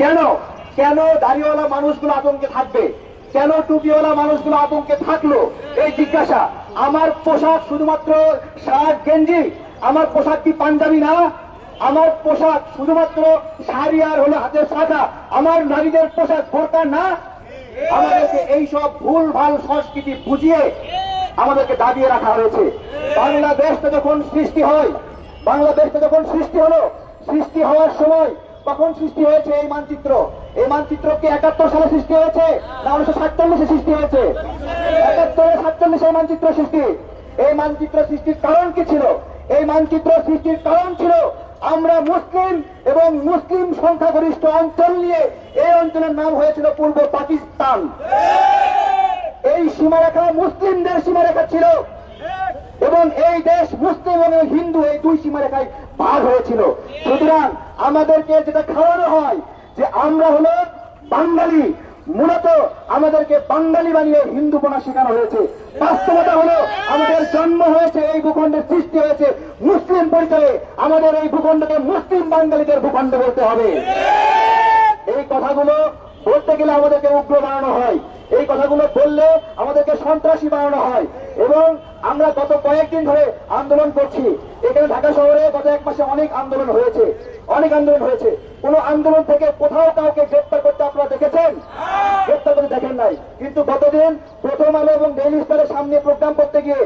কেন? কেন দাড়িওয়ালা মানুষগুলো আতঙ্কে থাকবে? কেন টুপিওয়ালা মানুষগুলো আতঙ্কে থাকল? এই জিজ্ঞাসা। আমার পোশাক শুধুমাত্র শার্ট, গেঞ্জি, আমার পোশাক কি পাঞ্জাবি না? আমার পোশাক শুধুমাত্র শাড়ি আর হলো হাতের শাখা আমার নারীদের পোশাক বোরকা না? আমাদেরকে এই সব ভুল, ভালো সংস্কৃতি বুঝিয়ে আমাদেরকে দাবিয়ে রাখা হয়েছে। বাংলাদেশটা যখন সৃষ্টি হয়, বাংলাদেশটা যখন সৃষ্টি হলো, সৃষ্টি হওয়ার সময় তখন সৃষ্টি হয়েছে এই মানচিত্র। এই মানচিত্র কি একাত্তর সালে সৃষ্টি হয়েছে। না, উনিশশো সাতচল্লিশে সৃষ্টি হয়েছে। একাত্তরে সাতচল্লিশে এই মানচিত্র সৃষ্টি। এই মানচিত্র সৃষ্টির কারণ কি ছিল? এই মানচিত্র সৃষ্টির কারণ ছিল, আমরা মুসলিম এবং মুসলিম সংখ্যাগরিষ্ঠ অঞ্চল নিয়ে এই অঞ্চলের নাম হয়েছিল পূর্ব পাকিস্তান। এই সীমারেখা মুসলিমদের সীমারেখা ছিল। এবং এই দেশ মুসলিম এবং হিন্দু এই দুই সীমারেখায় ভাগ হয়েছিল। সুতরাং আমাদেরকে যেটা খাওয়ানো হয়, যে আমরা হলো বাঙালি। মূলত আমাদেরকে বাঙালি বানিয়ে হিন্দুপনা শেখানো হয়েছে। বাস্তবতা হলো, আমাদের জন্ম হয়েছে, এই ভূখণ্ডের সৃষ্টি হয়েছে। মুসলিম পরিচয়ে আমাদের এই ভূখণ্ডকে মুসলিম বাঙালিদের ভূখণ্ড বলতে হবে। এই কথাগুলো বলতে গেলে আমাদেরকে উগ্র বানানো হয়। এই কথাগুলো বললে আমাদেরকে সন্ত্রাসী বানানো হয়। এবং আমরা গত কয়েকদিন ধরে আন্দোলন করছি। এখানে ঢাকা শহরে গত এক মাসে অনেক আন্দোলন হয়েছে। অনেক আন্দোলন হয়েছে। কোন আন্দোলন থেকে কোথাও কাউকে গ্রেপ্তার করতে আপনারা দেখেছেন? গ্রেপ্তার করতে দেখেন নাই। কিন্তু গতদিন প্রথম আলো এবং ডেইলি স্টারের সামনে প্রোগ্রাম করতে গিয়ে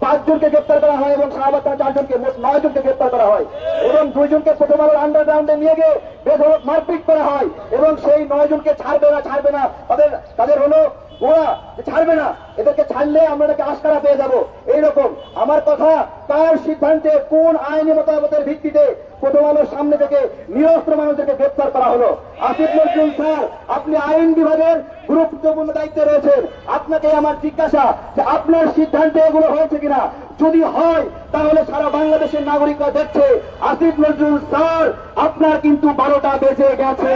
পাঁচজনকে গ্রেপ্তার করা হয় এবং থানা চারজনকে, মোট নয় জনকে গ্রেপ্তার করা হয়। এবং দুইজনকে প্রথম আলোর আন্ডারগ্রাউন্ডে নিয়ে গিয়ে বেধরক মারপিট করা হয়। এবং সেই নয় জনকে ছাড়বে না ছাড়বে না। তাদের তাদের হলো ওরা ছাড়বে না। এদেরকে ছাড়লে আমরা নাকি আস্কারা পেয়ে যাব। এইরকম। আমার কথা, কার সিদ্ধান্তে, কোন আইনি মতামতের ভিত্তিতে প্রথম আলোর সামনে থেকে নিরস্ত্র মানুষদেরকে গ্রেপ্তার করা হলো? আসিফ নজরুল স্যার, আপনি আইন বিভাগের গুরুত্বপূর্ণ দায়িত্বে রয়েছেন। আপনাকে আমার জিজ্ঞাসা যে আপনার সিদ্ধান্তে এগুলো হয়েছে কিনা? যদি হয়, তাহলে সারা বাংলাদেশের নাগরিকরা দেখছে, আসিফ নজরুল স্যার, আপনার কিন্তু বারোটা বেজে গেছে।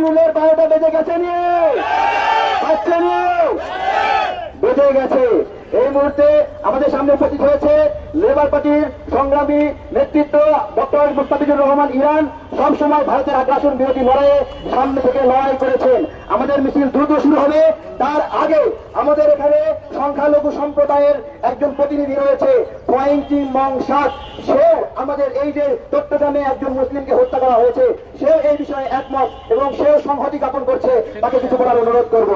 নজরুলের বারোটা বেজে গেছে নিয়ে বেজে গেছে। এই মুহূর্তে আমাদের সামনে উপস্থিত হয়েছে লেবার পার্টির সংগ্রামী নেতৃত্ব, ডক্টর মুস্তাফিজুর রহমান ইরান, সবসময় ভারতের আগ্রাসন বিরোধী লড়াইয়ে সামনে থেকে লড়াই করেছেন। আমাদের মিছিল দ্রুত শুরু হবে। তার আগে আমাদের এখানে সংখ্যালঘু সম্প্রদায়ের একজন প্রতিনিধি রয়েছে, পয়েন্টিং মং সাত সেও আমাদের এই যে চট্টগ্রামে একজন মুসলিমকে হত্যা করা হয়েছে, সেও এই বিষয়ে একমত এবং সেও সংহতি জ্ঞাপন করছে। তাকে কিছু বলার অনুরোধ করব।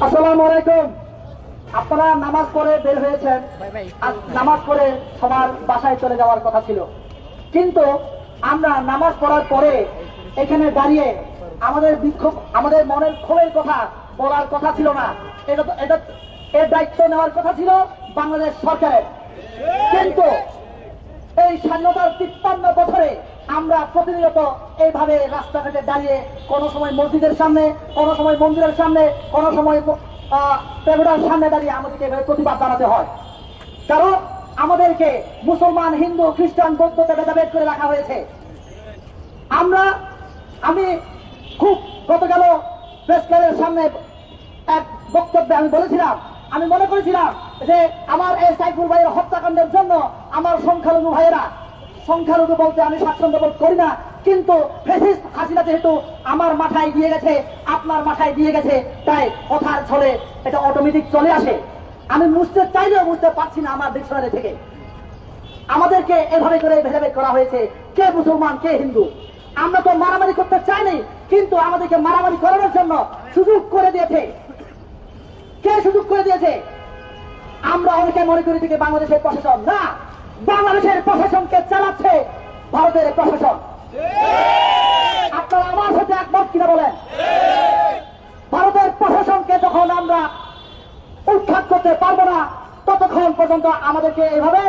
আসসালামু আলাইকুম। আপনারা নামাজ পড়ে বের হয়েছেন। আজ নামাজ পড়ে সবার বাসায় চলে যাওয়ার কথা ছিল। কিন্তু আমরা নামাজ পড়ার পরে এখানে দাঁড়িয়ে আমাদের বিক্ষোভ আমাদের মনের ক্ষোভের কথা বলার কথা ছিল না। এটা তো- এটা এর দায়িত্ব নেওয়ার কথা ছিল বাংলাদেশ সরকারের। কিন্তু এই স্বাধীনতার তিপ্পান্ন বছরে আমরা প্রতিনিয়ত এইভাবে রাস্তাঘাটে দাঁড়িয়ে কোনো সময় মসজিদের সামনে, কোনো সময় মন্দিরের সামনে, কোনো সময় পেগোডার সামনে দাঁড়িয়ে আমাদেরকে এভাবে প্রতিবাদ জানাতে হয়। কারণ আমাদেরকে মুসলমান, হিন্দু, খ্রিস্টান বৌদ্ধকে ভেদাভেদ করে রাখা হয়েছে। আমরা, আমি খুব গতকাল প্রেস ক্লাবের সামনে এক বক্তব্যে আমি বলেছিলাম আমি মনে করেছিলাম যে আমার এই সাইফুল ভাইয়ের হত্যাকাণ্ডের জন্য আমার সংখ্যালঘু ভাইয়েরা, সংখ্যালঘু বলতে আমি স্বাচ্ছন্দ্য বোধ করি না, কিন্তু হাসিনা যেহেতু আমার মাথায় দিয়ে গেছে, আপনার মাথায় দিয়ে গেছে, তাই কথার ছলে এটা অটোমেটিক চলে আসে। আমি বুঝতে চাইলেও বুঝতে পারছি না আমার ডিকশনারি থেকে। আমাদেরকে এভাবে করে ভেদাভেদ করা হয়েছে, কে মুসলমান, কে হিন্দু। আমরা তো মারামারি করতে চাইনি, কিন্তু আমাদেরকে মারামারি করানোর জন্য সুযোগ করে দিয়েছে। কে সুযোগ করে দিয়েছে? আমরা অনেকে মনে করি থেকে বাংলাদেশের প্রশাসন। না, বাংলাদেশের প্রশাসনকে চালাচ্ছে ভারতের প্রশাসন। আপনারা আমার সাথে একমত কিনা বলেন? ভারতের প্রশাসনকে যখন আমরা উৎখাত করতে পারব না, ততক্ষণ পর্যন্ত আমাদেরকে এইভাবে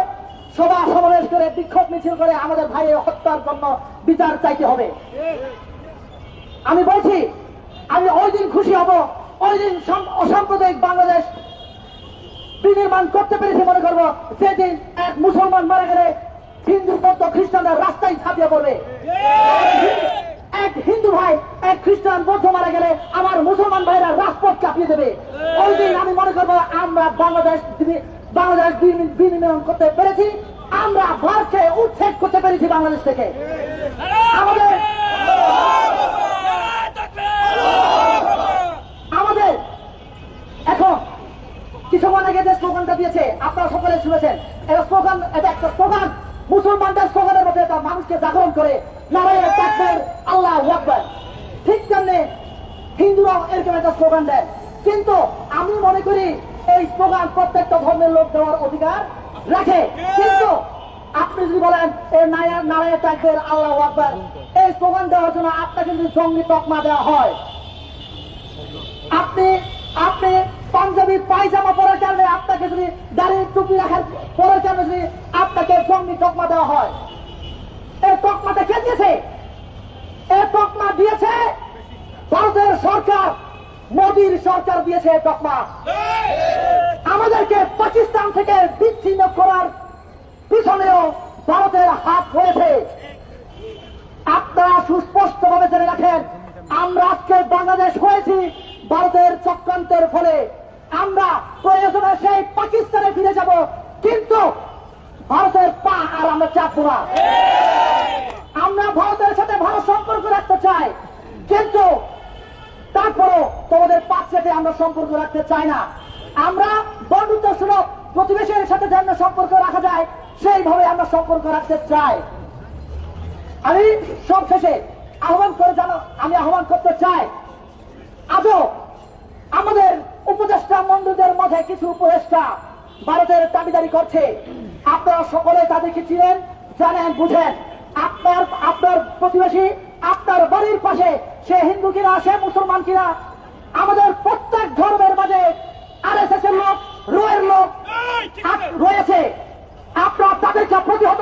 সভা সমাবেশ করে, বিক্ষোভ মিছিল করে আমাদের ভাইয়ের হত্যার জন্য বিচার চাইতে হবে। আমি বলছি, আমি ওই দিন খুশি হব ওই দিন অসাম্প্রদায়িক বাংলাদেশ বিনির্মাণ করতে পেরেছি মনে করব। যেদিন এক মুসলমান মারা গেলে হিন্দু, বৌদ্ধ, খ্রিস্টানরা রাস্তায় ছাপিয়ে পড়বে। এক হিন্দু ভাই, এক খ্রিস্টান বৌদ্ধ মারা গেলে আমার মুসলমান ভাইরা রাজপথ চাপিয়ে দেবে। ওই দিন আমি মনে করব, আমরা বাংলাদেশ বাংলাদেশ বিনিময় করতে পেরেছি। আমরা ভারতকে উচ্ছেদ করতে পেরেছি বাংলাদেশ থেকে আমাদের আমাদের এখন কিছুক্ষণ আগে যে স্লোগানটা দিয়েছে আপনারা সকলে শুনেছেন। এটা স্লোগান, এটা একটা স্লোগান। মুসলমানদের স্লোগানের মধ্যে এটা মানুষকে জাগরণ করে। নারায়ণ আল্লাহ আকবার। ঠিক তেমনি হিন্দুরাও এরকম একটা স্লোগান দেয়। কিন্তু আমি মনে করি এই স্লোগান প্রত্যেকটা ধর্মের লোক দেওয়ার অধিকার রাখে। কিন্তু আপনি যদি বলেন এই নারায়ণ নারায়ণ তাকবীর, আল্লাহ আকবার, এই স্লোগান দেওয়ার জন্য আপনাকে যদি জঙ্গি তকমা দেওয়া হয়, আপনি আপনি পাঞ্জাবি পায়জামা পরার কারণে আপনাকে যদি দাড়ি টুপি রাখার পরার কারণে যদি আপনাকে জঙ্গি তকমা দেওয়া হয়, এই তকমাটা কে দিয়েছে? এই তকমা দিয়েছে ভারতের সরকার, মোদীর সরকার দিয়েছে তকমা আমাদেরকে পাকিস্তান থেকে বিচ্ছিন্ন করার পিছনেও ভারতের হাত রয়েছে। আপনারা সুস্পষ্ট ভাবে জেনে রাখেন, আমরা আজকে বাংলাদেশ হয়েছি ভারতের চক্রান্তের ফলে। আমরা প্রয়োজনে সেই পাকিস্তানে ফিরে যাব। কিন্তু ভারতের পা আর আমরা চাপবো না। আমরা ভারতের সাথে ভালো সম্পর্ক রাখতে চাই। কিন্তু তারপরও তোমাদের পাঁচ সাথে আমরা সম্পর্ক রাখতে চাই না। আমরা বন্ধুত্ব সুলভ প্রতিবেশীর সাথে যেন সম্পর্ক রাখা যায়, সেইভাবে আমরা সম্পর্ক রাখতে চাই। আমি সব শেষে আহ্বান করে জানো আমি আহ্বান করতে চাই, আজও উপদেষ্টা মন্ডলীদের মধ্যে কিছু উপদেষ্টা ভারতের দাবিদারি করছে। আপনারা সকলে তাদেরকে চিনেন জানেন বুঝেন। আপনার আপনার প্রতিবেশী আপনার বাড়ির পাশে সে হিন্দু কিনা সে মুসলমান কিনা আমাদের প্রত্যেক ধর্মের মাঝে আর এস এস এর লোক রোয়ের লোক রয়েছে। আপনার তাদেরকে প্রতিহত